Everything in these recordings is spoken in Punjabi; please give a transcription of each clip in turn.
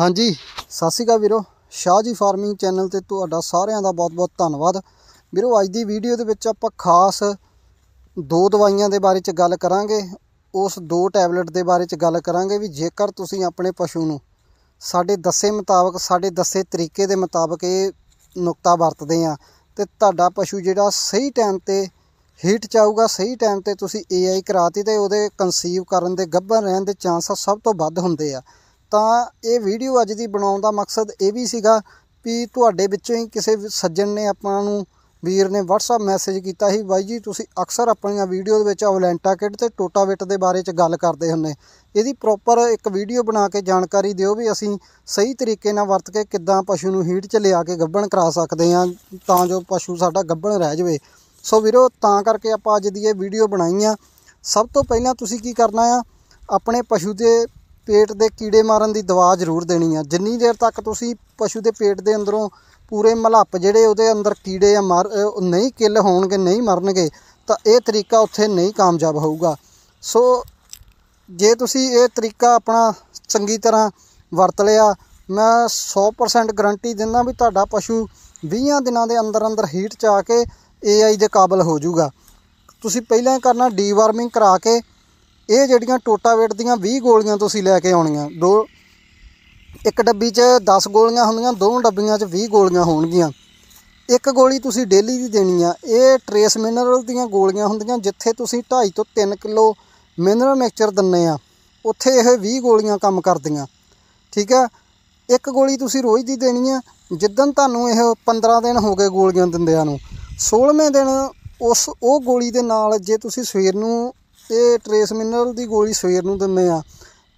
ਹਾਂਜੀ, ਸਤਿ ਸ਼੍ਰੀ ਅਕਾਲ ਵੀਰੋ। ਸ਼ਾਹ ਜੀ ਫਾਰਮਿੰਗ ਚੈਨਲ ਤੇ ਤੁਹਾਡਾ ਸਾਰਿਆਂ ਦਾ ਬਹੁਤ-ਬਹੁਤ ਧੰਨਵਾਦ। ਵੀਰੋ, ਅੱਜ ਦੀ ਵੀਡੀਓ ਦੇ ਵਿੱਚ ਆਪਾਂ ਖਾਸ ਦੋ ਦਵਾਈਆਂ ਦੇ ਬਾਰੇ ਚ ਗੱਲ ਕਰਾਂਗੇ। ਉਸ ਦੋ ਟੈਬਲੇਟ ਦੇ ਬਾਰੇ ਚ ਗੱਲ ਕਰਾਂਗੇ ਵੀ ਜੇਕਰ ਤੁਸੀਂ ਆਪਣੇ ਪਸ਼ੂ ਨੂੰ ਸਾਡੇ ਦੱਸੇ ਮੁਤਾਬਕ, ਸਾਡੇ ਦੱਸੇ ਤਰੀਕੇ ਦੇ ਮੁਤਾਬਕ ਇਹ ਨੁਕਤਾ ਵਰਤਦੇ ਆ, ਤੇ ਤੁਹਾਡਾ ਪਸ਼ੂ ਜਿਹੜਾ ਸਹੀ ਟਾਈਮ ਤੇ ਹੀਟ ਚ ਆਊਗਾ ਸਹੀ ਟਾਈਮ ਤੇ ਤੁਸੀਂ ਏਆਈ ਕਰਾਤੀ ਤੇ ਉਹਦੇ ਕਨਸੀਵ ਕਰਨ ਦੇ ਗੱਭਰ ਰਹਿਣ ਦੇ ਚਾਂਸ ਸਭ ਤੋਂ ਵੱਧ ਹੁੰਦੇ ਆ। ਤਾਂ ਇਹ ਵੀਡੀਓ ਅੱਜ ਦੀ ਬਣਾਉਣ ਦਾ ਮਕਸਦ ਇਹ ਵੀ ਸੀਗਾ ਵੀ ਤੁਹਾਡੇ ਵਿੱਚੋਂ ਹੀ ਕਿਸੇ ਸੱਜਣ ਨੇ ਆਪਾਂ ਨੂੰ, ਵੀਰ ਨੇ WhatsApp ਮੈਸੇਜ ਕੀਤਾ ਸੀ, ਬਾਈ ਜੀ ਤੁਸੀਂ ਅਕਸਰ ਆਪਣੀਆਂ ਵੀਡੀਓ ਦੇ ਵਿੱਚ ਅਵਲੈਂਟਾ ਕਿਟ ਤੇ tota ਟੋਟਾਵਿਟ ਦੇ ਬਾਰੇ ਚ ਗੱਲ ਕਰਦੇ ਹੁੰਨੇ ਇਹਦੀ ਪ੍ਰੋਪਰ ਇੱਕ ਵੀਡੀਓ ਬਣਾ ਕੇ ਜਾਣਕਾਰੀ ਦਿਓ ਵੀ ਅਸੀਂ ਸਹੀ ਤਰੀਕੇ ਨਾਲ ਵਰਤ ਕੇ ਕਿੱਦਾਂ ਪਸ਼ੂ ਨੂੰ ਹੀਟ 'ਚ ਲਿਆ ਕੇ ਗੱਭਣ ਕਰਾ ਸਕਦੇ ਹਾਂ, ਤਾਂ ਜੋ ਪਸ਼ੂ ਸਾਡਾ ਗੱਭਣ ਰਹਿ ਜਾਵੇ। ਸੋ ਵੀਰੋ, ਤਾਂ ਕਰਕੇ ਆਪਾਂ ਅੱਜ ਦੀ ਇਹ ਵੀਡੀਓ ਬਣਾਈ ਆ। ਸਭ ਤੋਂ ਪਹਿਲਾਂ ਤੁਸੀਂ ਕੀ ਕਰਨਾ ਆ, ਆਪਣੇ ਪਸ਼ੂ ਦੇ ਪੇਟ ਦੇ ਕੀੜੇ ਮਾਰਨ ਦੀ ਦਵਾ ਜ਼ਰੂਰ ਦੇਣੀ ਆ। ਜਿੰਨੀ ਦੇਰ ਤੱਕ ਤੁਸੀਂ ਪਸ਼ੂ ਦੇ ਪੇਟ ਦੇ ਅੰਦਰੋਂ ਪੂਰੇ ਮਲੱਪ ਜਿਹੜੇ ਉਹਦੇ ਅੰਦਰ ਕੀੜੇ ਆ ਮਰ ਨਹੀਂ ਕਿੱਲ ਹੋਣਗੇ, ਨਹੀਂ ਮਰਨਗੇ, ਤਾਂ ਇਹ ਤਰੀਕਾ ਉੱਥੇ ਨਹੀਂ ਕਾਮਯਾਬ ਹੋਊਗਾ। ਸੋ ਜੇ ਤੁਸੀਂ ਇਹ ਤਰੀਕਾ ਆਪਣਾ ਚੰਗੀ ਤਰ੍ਹਾਂ ਵਰਤ ਲਿਆ, ਮੈਂ 100% ਗਰੰਟੀ ਦਿੰਦਾ ਵੀ ਤੁਹਾਡਾ ਪਸ਼ੂ 20 ਦਿਨਾਂ ਦੇ ਅੰਦਰ ਅੰਦਰ ਹੀਟ ਚ ਆ ਕੇ AI ਦੇ ਕਾਬਲ ਹੋ ਜਾਊਗਾ। ਤੁਸੀਂ ਪਹਿਲਾਂ ਕਰਨਾ ਡੀਵਾਰਮਿੰਗ ਕਰਾ ਕੇ ਇਹ ਜਿਹੜੀਆਂ ਟੋਟਾਵੇਟ ਦੀਆਂ 20 ਗੋਲੀਆਂ ਤੁਸੀਂ ਲੈ ਕੇ ਆਉਣੀਆਂ, ਦੋ, ਇੱਕ ਡੱਬੀ 'ਚ 10 ਗੋਲੀਆਂ ਹੁੰਦੀਆਂ ਦੋ ਡੱਬੀਆਂ 'ਚ 20 ਗੋਲੀਆਂ ਹੋਣਗੀਆਂ। ਇੱਕ ਗੋਲੀ ਤੁਸੀਂ ਡੇਲੀ ਦੀ ਦੇਣੀ ਆ, ਇਹ ਟਰੇਸ ਮਿਨਰਲ ਦੀਆਂ ਗੋਲੀਆਂ ਹੁੰਦੀਆਂ, ਜਿੱਥੇ ਤੁਸੀਂ 2.5 ਤੋਂ 3 ਕਿਲੋ ਮਿਨਰਲ ਮਿਕਸਚਰ ਦਿੰਨੇ ਆ, ਉੱਥੇ ਇਹ 20 ਗੋਲੀਆਂ ਕੰਮ ਕਰਦੀਆਂ। ਠੀਕ ਆ? ਇੱਕ ਗੋਲੀ ਤੁਸੀਂ ਰੋਜ਼ ਦੀ ਦੇਣੀ ਆ, ਜਿੱਦਣ ਤੁਹਾਨੂੰ ਇਹ 15 ਦਿਨ ਹੋ ਗਏ ਗੋਲੀਆਂ ਦਿੰਦਿਆਂ ਨੂੰ 16ਵੇਂ ਦਿਨ ਉਸ, ਉਹ ਗੋਲੀ ਦੇ ਨਾਲ ਜੇ ਤੁਸੀਂ ਸਵੇਰ ਨੂੰ ਇਹ ਟਰੇਸ ਮਿਨਰਲ ਦੀ ਗੋਲੀ ਸਵੇਰ ਨੂੰ ਦਿੰਦੇ ਆ।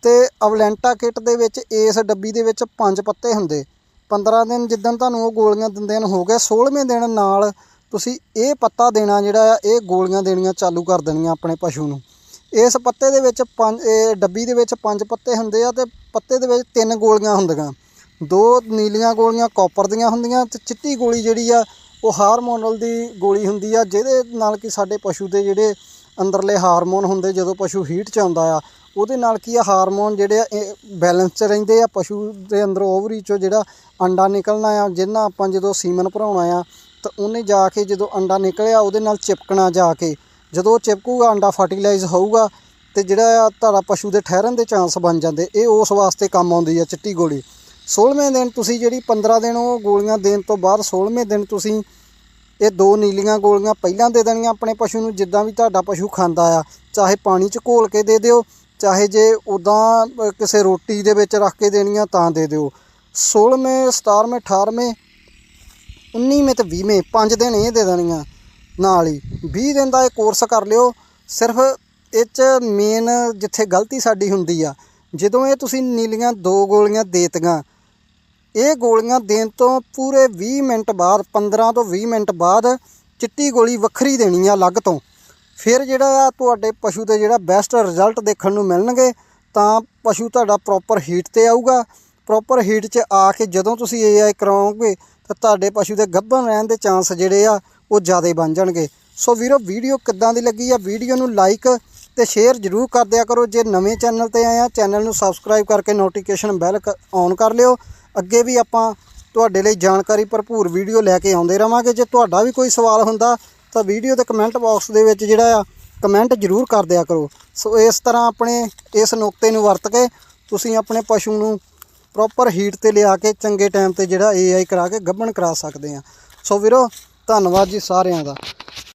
ਤੇ ਅਵਲੈਂਟਾ ਕਿਟ ਦੇ ਵਿੱਚ ਇਸ ਡੱਬੀ ਦੇ ਵਿੱਚ ਪੰਜ ਪੱਤੇ ਹੁੰਦੇ। 15 ਦਿਨ ਜਿੱਦਣ ਤੁਹਾਨੂੰ ਉਹ ਗੋਲੀਆਂ ਦਿੰਦੇ ਨੇ ਹੋ ਗਿਆ 16ਵੇਂ ਦਿਨ ਨਾਲ ਤੁਸੀਂ ਇਹ ਪੱਤਾ ਦੇਣਾ ਜਿਹੜਾ ਆ, ਇਹ ਗੋਲੀਆਂ ਦੇਣੀਆਂ ਚਾਲੂ ਕਰ ਦੇਣੀਆਂ ਆਪਣੇ ਪਸ਼ੂ ਨੂੰ। ਇਸ ਪੱਤੇ ਦੇ ਵਿੱਚ ਪੰਜ, ਇਹ ਡੱਬੀ ਦੇ ਵਿੱਚ ਪੰਜ ਪੱਤੇ ਹੁੰਦੇ ਆ ਤੇ ਪੱਤੇ ਦੇ ਵਿੱਚ ਤਿੰਨ ਗੋਲੀਆਂ ਹੁੰਦੀਆਂ। ਦੋ ਨੀਲੀਆਂ ਗੋਲੀਆਂ ਕਾਪਰ ਦੀਆਂ ਹੁੰਦੀਆਂ ਤੇ ਚਿੱਟੀ ਗੋਲੀ ਜਿਹੜੀ ਆ, ਉਹ ਹਾਰਮੋਨਲ ਦੀ ਗੋਲੀ ਹੁੰਦੀ ਆ, ਜਿਹਦੇ ਨਾਲ ਕਿ ਸਾਡੇ ਪਸ਼ੂ ਦੇ ਜਿਹੜੇ ਅੰਦਰਲੇ ਹਾਰਮੋਨ ਹੁੰਦੇ ਜਦੋਂ ਪਸ਼ੂ ਹੀਟ 'ਚ ਆਉਂਦਾ ਆ, ਉਹਦੇ ਨਾਲ ਕੀ ਆ, ਹਾਰਮੋਨ ਜਿਹੜੇ ਆ ਬੈਲੈਂਸ 'ਚ ਰਹਿੰਦੇ ਆ, ਪਸ਼ੂ ਦੇ ਅੰਦਰ ਓਵਰੀ 'ਚੋਂ ਜਿਹੜਾ ਅੰਡਾ ਨਿਕਲਣਾ ਆ ਜਿਹਨਾਂ ਆਪਾਂ ਜਦੋਂ ਸੀਮਨ ਭਰਾਉਣਾ ਆ, ਤਾਂ ਉਹਨੇ ਜਾ ਕੇ ਜਦੋਂ ਅੰਡਾ ਨਿਕਲਿਆ, ਉਹਦੇ ਨਾਲ ਚਿਪਕਣਾ ਜਾ ਕੇ, ਜਦੋਂ ਉਹ ਚਿਪਕੂਗਾ, ਅੰਡਾ ਫਰਟੀਲਾਈਜ਼ ਹੋਊਗਾ, ਤੇ ਜਿਹੜਾ ਆ ਤੁਹਾਡਾ ਪਸ਼ੂ ਦੇ ਠਹਿਰਨ ਦੇ ਚਾਂਸ ਬਣ ਜਾਂਦੇ, ਇਹ ਉਸ ਵਾਸਤੇ ਕੰਮ ਆਉਂਦੀ ਆ ਚਿੱਟੀ ਗੋਲੀ। 16ਵੇਂ ਦਿਨ ਤੁਸੀਂ ਜਿਹੜੀ 15 ਦਿਨ ਉਹ ਗੋਲੀਆਂ ਦੇਣ ਤੋਂ ਬਾਅਦ 16ਵੇਂ ਦਿਨ ਤੁਸੀਂ ਇਹ ਦੋ ਨੀਲੀਆਂ ਗੋਲੀਆਂ ਪਹਿਲਾਂ ਦੇ ਦੇਣੀਆਂ ਆਪਣੇ ਪਸ਼ੂ ਨੂੰ, ਜਿੱਦਾਂ ਵੀ ਤੁਹਾਡਾ ਪਸ਼ੂ ਖਾਂਦਾ ਆ, ਚਾਹੇ ਪਾਣੀ 'ਚ ਘੋਲ ਕੇ ਦੇ ਦਿਓ, ਚਾਹੇ ਜੇ ਉਦਾਂ ਕਿਸੇ ਰੋਟੀ ਦੇ ਵਿੱਚ ਰੱਖ ਕੇ ਦੇਣੀਆਂ ਤਾਂ ਦੇ ਦਿਓ। 16ਵੇਂ 17ਵੇਂ 18ਵੇਂ 19ਵੇਂ ਤੇ 20ਵੇਂ ਪੰਜ ਦਿਨ ਇਹ ਦੇ ਦੇਣੀਆਂ ਨਾਲ ਹੀ। 20 ਦਿਨ ਦਾ ਇਹ ਕੋਰਸ ਕਰ ਲਿਓ, ਸਿਰਫ ਇਹ 'ਚ ਮੇਨ ਜਿੱਥੇ ਗਲਤੀ ਸਾਡੀ ਹੁੰਦੀ ਆ, ਜਦੋਂ ਇਹ ਤੁਸੀਂ ਨੀਲੀਆਂ ਦੋ ਗੋਲੀਆਂ ਦੇਤੀਆਂ ਇਹ ਗੋਲੀਆਂ ਦੇਣ ਤੋਂ ਪੂਰੇ 20 ਮਿੰਟ ਬਾਅਦ 15 ਤੋਂ 20 ਮਿੰਟ ਬਾਅਦ ਚਿੱਟੀ ਗੋਲੀ ਵੱਖਰੀ ਦੇਣੀ ਆ ਅਲੱਗ ਤੋਂ। ਫਿਰ ਜਿਹੜਾ ਆ ਤੁਹਾਡੇ ਪਸ਼ੂ ਤੇ ਜਿਹੜਾ ਬੈਸਟ ਰਿਜ਼ਲਟ ਦੇਖਣ ਨੂੰ ਮਿਲਣਗੇ, ਤਾਂ ਪਸ਼ੂ ਤੁਹਾਡਾ ਪ੍ਰੋਪਰ ਹੀਟ ਤੇ ਆਊਗਾ। ਪ੍ਰੋਪਰ ਹੀਟ 'ਚ ਆ ਕੇ ਜਦੋਂ ਤੁਸੀਂ ਏਆਈ ਕਰਾਓਗੇ, ਤਾਂ ਤੁਹਾਡੇ ਪਸ਼ੂ ਦੇ ਗੱਭਣ ਰਹਿਣ ਦੇ ਚਾਂਸ ਜਿਹੜੇ ਆ, ਉਹ ਜ਼ਿਆਦਾ ਬਣ ਜਾਣਗੇ। ਸੋ ਵੀਰੋ, ਵੀਡੀਓ ਕਿੱਦਾਂ ਦੀ ਲੱਗੀ ਆ, ਵੀਡੀਓ ਨੂੰ ਲਾਈਕ ਤੇ ਸ਼ੇਅਰ ਜਰੂਰ ਕਰ ਦਿਆ ਕਰੋ। ਜੇ ਨਵੇਂ ਚੈਨਲ ਤੇ ਆਏ ਆ ਚੈਨਲ ਨੂੰ ਸਬਸਕ੍ਰਾਈਬ ਕਰਕੇ ਨੋਟੀਫਿਕੇਸ਼ਨ ਬੈਲ ਔਨ ਕਰ ਲਿਓ। ਅੱਗੇ ਵੀ ਆਪਾਂ ਤੁਹਾਡੇ ਲਈ ਜਾਣਕਾਰੀ ਭਰਪੂਰ ਵੀਡੀਓ ਲੈ ਕੇ ਆਉਂਦੇ ਰਵਾਂਗੇ। ਜੇ ਤੁਹਾਡਾ ਵੀ ਕੋਈ ਸਵਾਲ ਹੁੰਦਾ, ਤਾਂ ਵੀਡੀਓ ਦੇ ਕਮੈਂਟ ਬਾਕਸ ਦੇ ਵਿੱਚ ਜਿਹੜਾ ਆ, ਕਮੈਂਟ ਜਰੂਰ ਕਰ ਦਿਆ ਕਰੋ। ਸੋ ਇਸ ਤਰ੍ਹਾਂ ਆਪਣੇ ਇਸ ਨੁਕਤੇ ਨੂੰ ਵਰਤ ਕੇ ਤੁਸੀਂ ਆਪਣੇ ਪਸ਼ੂ ਨੂੰ ਪ੍ਰੋਪਰ ਹੀਟ ਤੇ ਲਿਆ ਕੇ ਚੰਗੇ ਟਾਈਮ ਤੇ ਜਿਹੜਾ ਏਆਈ ਕਰਾ ਕੇ ਗੱਭਣ ਕਰਾ ਸਕਦੇ ਆ। ਸੋ ਵੀਰੋ, ਧੰਨਵਾਦ ਜੀ ਸਾਰਿਆਂ ਦਾ।